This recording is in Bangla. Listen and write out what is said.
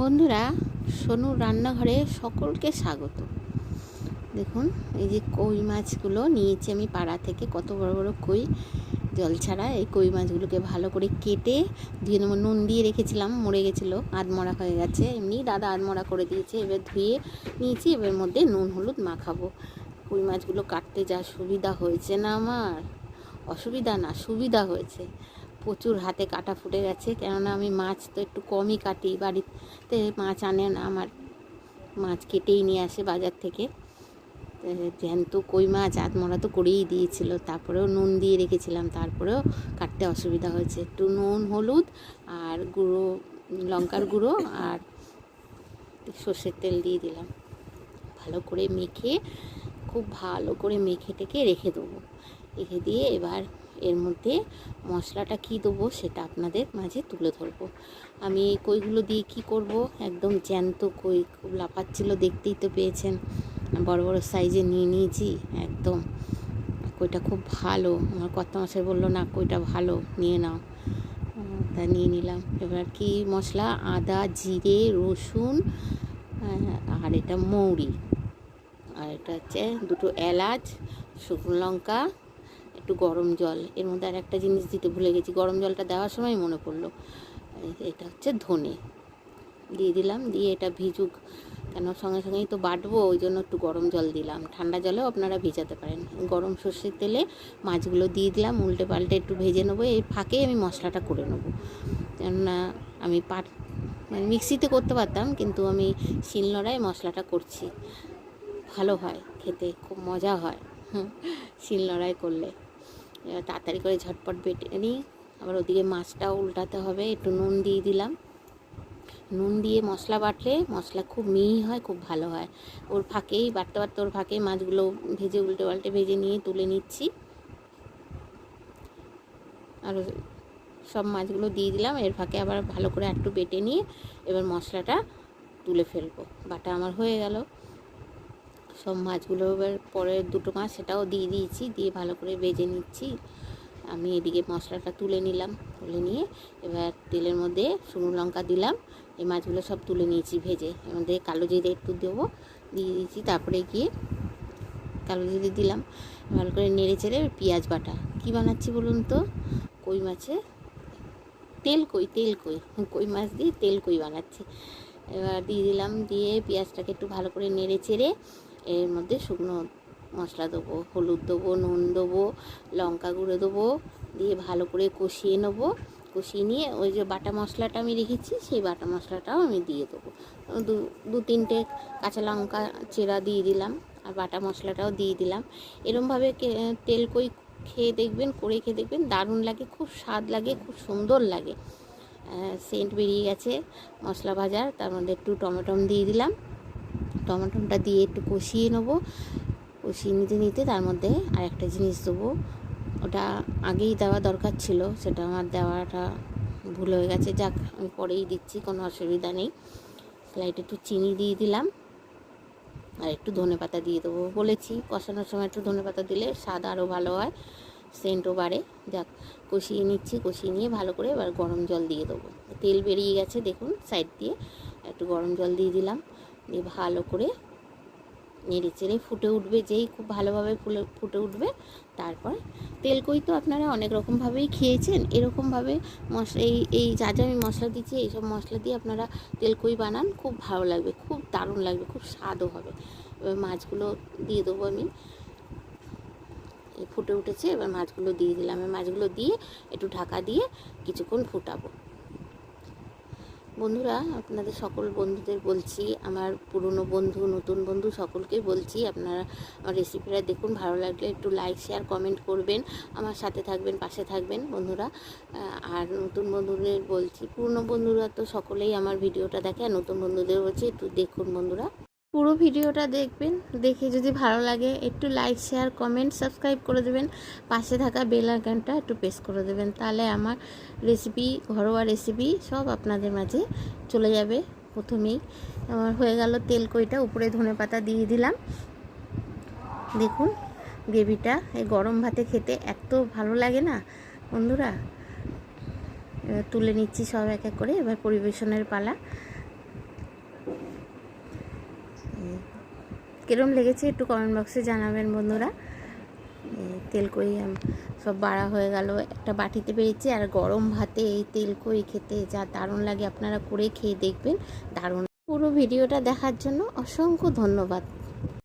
বন্ধুরা, সোনুর রান্নাঘরে সকলকে স্বাগত। দেখুন, এই যে কই মাছগুলো নিয়েছি আমি পাড়া থেকে, কত বড় বড় কই। জল ছাড়া এই কই মাছগুলোকে ভালো করে কেটে ধুয়ে নেব। নুন দিয়ে রেখেছিলাম, মরে গেছিল, আধমরা হয়ে গেছে। এমনি দাদা আধমরা করে দিয়েছে, এবার ধুয়ে নিয়েছি, এবার মধ্যে নুন হলুদ মাখাবো। কই মাছগুলো কাটতে যা সুবিধা হয়েছে না আমার? অসুবিধা না, সুবিধা হয়েছে। প্রচুর হাতে কাটা ফুটে গেছে, কেননা আমি মাছ তো একটু কমই কাটি, বাড়িতে মাছ আনে না, আমার মাছ কেটেই নিয়ে আসে বাজার থেকে। জ্যান্ত কই মাছ, আধমরা তো করেই দিয়েছিল, তারপরেও নুন দিয়ে রেখেছিলাম, তারপরেও কাটতে অসুবিধা হয়েছে। একটু নুন, হলুদ আর গুঁড়ো, লঙ্কার গুঁড়ো আর সর্ষের তেল দিয়ে দিলাম। ভালো করে মেখে, খুব ভালো করে মেখে টেকে রেখে দেবো। রেখে দিয়ে এবার এর মধ্যে মশলাটা কী দেবো সেটা আপনাদের মাঝে তুলে ধরবো। আমি এই কইগুলো দিয়ে কি করব? একদম জ্যান্ত কই, খুব লাফাচ্ছিল, দেখতেই তো পেয়েছেন। বড় বড় সাইজে নিয়ে নিয়েছি, একদম। কইটা খুব ভালো। আমার কত মাসে বলল, না, কইটা ভালো, নিয়ে নাও। তা নিয়ে নিলাম। এবার কি মশলা? আদা, জিরে, রসুন আর এটা মৌরি। আর এটা হচ্ছে দুটো এলাচ, শুকনো লঙ্কা একটু গরম জল, এর মধ্যে আর একটা জিনিস দিতে ভুলে গেছি, গরম জলটা দেওয়ার সময় মনে পড়ল। এটা হচ্ছে ধনে। দিয়ে দিলাম, দিয়ে এটা ভিজুক, কেন সঙ্গে সঙ্গেই তো বাটবো, ওই জন্য একটু গরম জল দিলাম। ঠান্ডা জলেও আপনারা ভেজাতে পারেন। গরম সর্ষের তেলে মাছগুলো দিয়ে দিলাম, উল্টে পাল্টে একটু ভেজে নেব এই ফাঁকে আমি মশলাটা করে নেব। কেননা আমি পাট মানে মিক্সিতে করতে পারতাম, কিন্তু আমি শিলনোড়ায় মশলাটা করছি। ভালো হয় খেতে, খুব মজা হয়। শিলনোড়ায় করলে। তাড়াতাড়ি করে ঝটপট বেটে নিই। আবার ওদিকে মাছটাও উল্টাতে হবে, একটু নুন দিয়ে দিলাম। নুন দিয়ে মশলা বাটলে মশলা খুব মিহি হয়, খুব ভালো হয়। ওর ফাঁকেই, বাটতে বাটতে ওর ফাঁকেই মাছগুলো ভেজে উল্টে পাল্টে ভেজে নিয়ে তুলে নিচ্ছি। আর সব মাছগুলো দিয়ে দিলাম, এর ফাঁকে আবার ভালো করে একটু বেটে নিয়ে এবার মশলাটা তুলে ফেলব। বাটা আমার হয়ে গেল। সব মাছগুলো এবার পরের দুটো মাছ সেটাও দিয়ে দিয়েছি, দিয়ে ভালো করে ভেজে নিচ্ছি। আমি এদিকে মশলাটা তুলে নিলাম, তুলে নিয়ে এবার তেলের মধ্যে শুকনো লঙ্কা দিলাম, এই মাছগুলো সব তুলে নিয়েছি ভেজে। এর মধ্যে কালো জিরে একটু দেবো, দিয়ে দিয়েছি, তারপরে গিয়ে কালো জিরে দিলাম। ভালো করে নেড়ে চেড়ে পেঁয়াজ বাটা। কী বানাচ্ছি বলুন তো? কই মাছে? তেল কই তেল কই। কই মাছ দিয়ে তেল কই বানাচ্ছি। এবার দিয়ে দিলাম, দিয়ে পেঁয়াজটাকে একটু ভালো করে নেড়ে চেড়ে এর মধ্যে শুকনো মশলা দেবো, হলুদ দেবো, নুন দেবো, লঙ্কা গুঁড়ো দেবো, দিয়ে ভালো করে কষিয়ে নেব। কষিয়ে নিয়ে ওই যে বাটা মশলাটা আমি রেখেছি, সেই বাটা মশলাটাও আমি দিয়ে দেবো। দু দু তিনটে কাঁচা লঙ্কা চেরা দিয়ে দিলাম আর বাটা মশলাটাও দিয়ে দিলাম। এরমভাবে তেল কই খেয়ে দেখবেন, করে খেয়ে দেখবেন, দারুণ লাগে, খুব স্বাদ লাগে, খুব সুন্দর লাগে। সেন্ট বেরিয়ে গেছে মশলা ভাজার, তার মধ্যে একটু টমেটম দিয়ে দিলাম। টমেটোটা দিয়ে একটু কষিয়ে নেব। কষিয়ে নিতে নিতে তার মধ্যে আর একটা জিনিস দেবো। ওটা আগেই দেওয়া দরকার ছিল, সেটা আমার দেওয়াটা ভুল হয়ে গেছে। যাক, আমি পরেই দিচ্ছি, কোনো অসুবিধা নেই। স্লাইড একটু চিনি দিয়ে দিলাম। আর একটু ধনে পাতা দিয়ে দেবো। বলেছি, কষানোর সময় একটু ধনে পাতা দিলে স্বাদ আরও ভালো হয়, সেন্টও বাড়ে। যাক, কষিয়ে নিচ্ছি, কষিয়ে নিয়ে ভালো করে এবার গরম জল দিয়ে দেবো। তেল বেরিয়ে গেছে, দেখুন, সাইড দিয়ে একটু গরম জল দিয়ে দিলাম। দিয়ে ভালো করে নেড়ে চেড়ে ফুটে উঠবে, যেই খুব ভালোভাবে ফুলে, ফুটে উঠবে, তারপর তেলকই তো আপনারা অনেক রকমভাবেই খেয়েছেন, এরকমভাবে মশ, এই এই যা যা আমি মশলা দিচ্ছি, এইসব মশলা দিয়ে আপনারা তেলকই বানান, খুব ভালো লাগবে, খুব দারুণ লাগবে, খুব স্বাদও হবে। এবার মাছগুলো দিয়ে দেবো আমি। ফুটে উঠেছে, এবার মাছগুলো দিয়ে দিলাম। মাছগুলো দিয়ে একটু ঢাকা দিয়ে কিছুক্ষণ ফুটাবো। বন্ধুরা, আপনাদের সকল বন্ধুদের বলছি, আমার পুরনো বন্ধু, নতুন বন্ধু সকলকে বলছি, আপনারা আমার রেসিপিটা দেখুন, ভালো লাগলে একটু লাইক শেয়ার কমেন্ট করবেন, আমার সাথে থাকবেন, পাশে থাকবেন বন্ধুরা। আর নতুন বন্ধুদের বলছি, পুরনো বন্ধুরা তো সকলেই আমার ভিডিওটা দেখে, আর নতুন বন্ধুদের বলছি, একটু দেখুন বন্ধুরা। পুরো ভিডিওটা দেখবেন, দেখে যদি ভালো লাগে, একটু লাইক শেয়ার কমেন্ট সাবস্ক্রাইব করে দেবেন। পাশে থাকা বেল আইকনটা একটু প্রেস করে দেবেন, তাহলে আমার রেসিপি ঘরোয়া রেসিপি সব আপনাদের মাঝে চলে যাবে প্রথমেই। আমার হয়ে গেল তেল কইটা, উপরে ধনে পাতা দিয়ে দিলাম। দেখুন, গ্রেভিটা এই গরম ভাতে খেতে এত ভালো লাগে না, বন্ধুরা? তুলে নিচ্ছি সব এক এক করে, এবার পরিবেশনের পালা। কিরম লেগেছে একটু কমেন্ট বক্সে জানাবেন বন্ধুরা। তেলকই সব বাড়া হয়ে গেল। একটা বাটিতে পেয়েছি আর গরম ভাতে এই তেলকই খেতে যা দারুণ লাগে। আপনারা করে খেয়ে দেখবেন, দারুণ। পুরো ভিডিওটা দেখার জন্য অসংখ্য ধন্যবাদ।